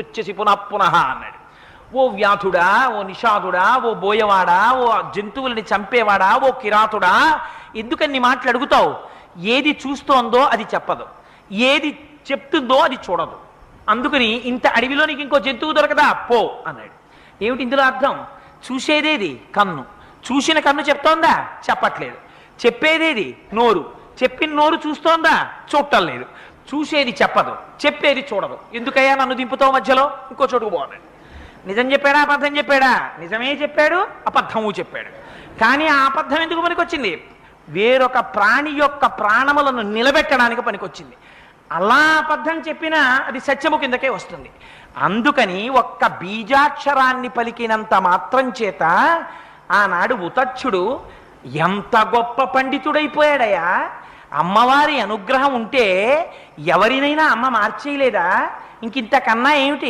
వచ్చేసి పునః పునః అన్నాడు. ఓ వ్యాధుడా ఓ నిషాదుడా ఓ బోయవాడా ఓ జంతువులని చంపేవాడా ఓ కిరాతుడా ఎందుకని మాటలు అడుగుతావు? ఏది చూస్తోందో అది చెప్పదు. ఏది చెప్తుందో అది చూడదు. అందుకని ఇంత అడవిలో నీకు ఇంకో జంతువు దొరకదా? పో అన్నాడు. ఏమిటి ఇందులో అర్థం? చూసేదేది? కన్ను. చూసిన కన్ను చెప్తోందా? చెప్పట్లేదు. చెప్పేదేది? నోరు. చెప్పిన నోరు చూస్తోందా? చూడటం లేదు. చూసేది చెప్పదు చెప్పేది చూడదు. ఎందుకయ్యా నన్ను దింపుతావు మధ్యలో? ఇంకో చోటుకు పోవాలి. నిజం చెప్పాడా? అబద్ధం చెప్పాడా? నిజమే చెప్పాడు అబద్ధము చెప్పాడు. కానీ ఆ అబద్ధం ఎందుకు పనికొచ్చింది? వేరొక ప్రాణి యొక్క ప్రాణములను నిలబెట్టడానికి పనికొచ్చింది. అలా అబద్ధం చెప్పినా అది సత్యము కిందకే వస్తుంది. అందుకని ఒక్క బీజాక్షరాన్ని పలికినంత మాత్రం చేత ఆనాడు ఉతచ్చుడు ఎంత గొప్ప పండితుడైపోయాడయా అమ్మవారి అనుగ్రహం ఉంటే ఎవరినైనా అమ్మ మార్చేయలేదా? ఇంకింతకన్నా ఏమిటి?